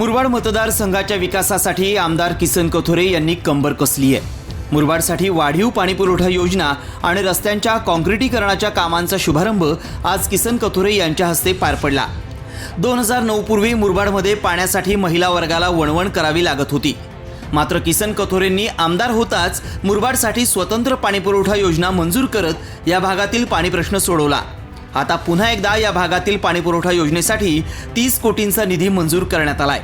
मुरबाड मतदारसंघाच्या विकासासाठी आमदार किसन कथोरे यांनी कंबर कसली आहे. मुरबाडसाठी वाढीव पाणीपुरवठा योजना आणि रस्त्यांच्या काँक्रिटीकरणाच्या कामांचा शुभारंभ आज किसन कथोरे यांच्या हस्ते पार पडला. दोन हजार नऊ पूर्वी मुरबाडमध्ये पाण्यासाठी महिला वर्गाला वणवण करावी लागत होती. मात्र किसन कथोरेंनी आमदार होताच मुरबाडसाठी स्वतंत्र पाणीपुरवठा योजना मंजूर करत या भागातील पाणी प्रश्न सोडवला. आता पुन्हा एकदा या भागातील पाणीपुरवठा योजनेसाठी तीस कोटींचा निधी मंजूर करण्यात आलाय.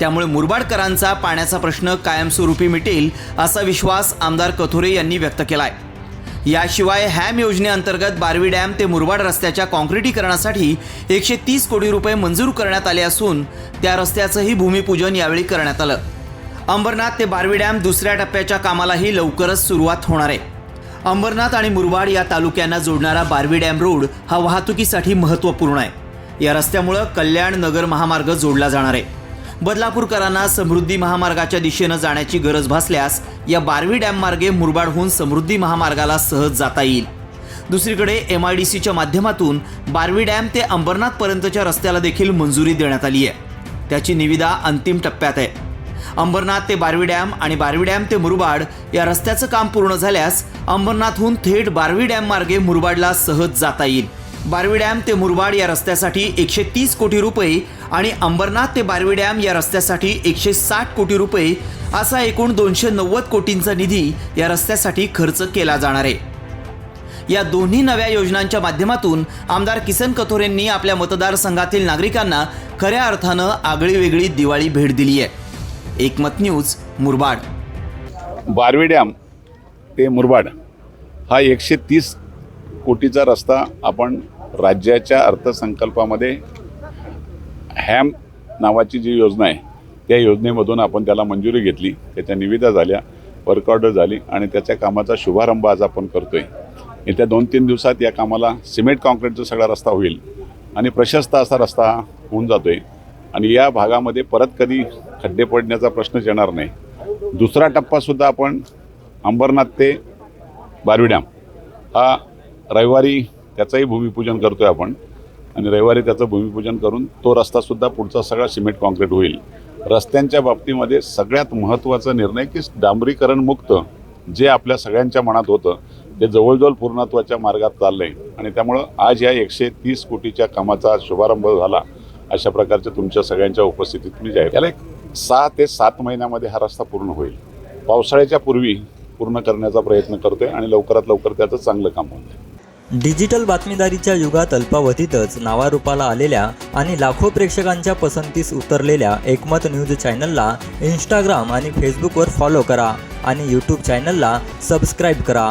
त्यामुळे मुरबाडकरांचा पाण्याचा प्रश्न कायमस्वरूपी मिटेल असा विश्वास आमदार कथोरे यांनी व्यक्त केलाय. याशिवाय हॅम योजनेअंतर्गत बारवी डॅम ते मुरबाड रस्त्याच्या काँक्रिटीकरणासाठी एकशे तीस कोटी रुपये मंजूर करण्यात आले असून त्या रस्त्याचंही भूमिपूजन यावेळी करण्यात आलं. अंबरनाथ ते बारवी डॅम दुसऱ्या टप्प्याच्या कामालाही लवकरच सुरुवात होणार आहे. अंबरनाथ आणि मुरबाड या तालुक्यांना जोडणारा बारवी डॅम रोड हा वाहतुकीसाठी महत्त्वपूर्ण आहे. या रस्त्यामुळं कल्याण नगर महामार्ग जोडला जाणार आहे. बदलापूरकरांना समृद्धी महामार्गाच्या दिशेनं जाण्याची गरज भासल्यास या बारवी डॅम मार्गे मुरबाडहून समृद्धी महामार्गाला सहज जाता येईल. दुसरीकडे एम आय डी सीच्या माध्यमातून बारवी डॅम ते अंबरनाथपर्यंतच्या रस्त्याला देखील मंजुरी देण्यात आली आहे. त्याची निविदा अंतिम टप्प्यात आहे. अंबरनाथ ते बारवी डॅम आणि बारवी डॅम ते मुरबाड या रस्त्याचं काम पूर्ण झाल्यास अंबरनाथहून थेट बारवी डॅम मार्गे मुरबाडला सहज जाता येईल. बारवी डॅम ते मुरबाड या रस्त्यासाठी एकशे तीस कोटी रुपये आणि अंबरनाथ ते बारवी डॅम या रस्त्यासाठी एकशे साठ कोटी रुपये असा एकूण दोनशे नव्वद कोटींचा निधी या रस्त्यासाठी खर्च केला जाणार आहे. या दोन्ही नव्या योजनांच्या माध्यमातून आमदार किसन कथोरेंनी आपल्या मतदारसंघातील नागरिकांना खऱ्या अर्थानं आगळीवेगळी दिवाळी भेट दिली आहे एकमत न्यूज मुरबाड. बारवी डॅम ते मुरबाड हा एकशे तीस कोटीचा रस्ता आपण राज्याच्या अर्थसंकल्पामध्ये हॅम नावाची जी योजना आहे त्या योजनेमधून आपण त्याला मंजुरी घेतली त्याच्या निविदा झाल्या वर्क ऑर्डर झाली आणि त्याच्या कामाचा शुभारंभ आज आपण करतो आहे येत्या दोन तीन दिवसात या कामाला सिमेंट कॉन्क्रीटचा सगळा रस्ता होईल आणि प्रशस्त असा रस्ता होऊन जातो आहे आणि या भागामध्ये परत कधी खड्डे पडण्याचा प्रश्नच येणार नाही. दुसरा टप्पासुद्धा आपण अंबरनाथ ते बारवी डॅम. हा रविवारी त्याचंही भूमिपूजन करतो आहे आपण. आणि रविवारी त्याचं भूमिपूजन करून तो रस्तासुद्धा पुढचा सगळा सिमेंट कॉन्क्रीट होईल. रस्त्यांच्या बाबतीमध्ये सगळ्यात महत्त्वाचा निर्णय की डांबरीकरण मुक्त जे आपल्या सगळ्यांच्या मनात होतं ते जवळजवळ पूर्णत्वाच्या मार्गात चाललं आहे आणि त्यामुळं आज या एकशे तीस कोटीच्या कामाचा शुभारंभ झाला. अशा प्रकारच्या तुमच्या सगळ्यांच्या उपस्थितीत मी जाहीर याला एक सहा ते सात महिन्यामध्ये हा रस्ता पूर्ण होईल. पावसाळ्याच्या पूर्वी पूर्ण करण्याचा प्रयत्न करतोय आणि लवकरात लवकर त्याचं चांगलं काम होईल. डिजिटल बातमीदारीच्या युगात अल्पावधीतच नावारूपाला आलेल्या आणि लाखो प्रेक्षकांच्या पसंतीस उतरलेल्या एकमत न्यूज चॅनलला इंस्टाग्राम आणि फेसबुकवर फॉलो करा आणि यूट्यूब चॅनलला सबस्क्राईब करा.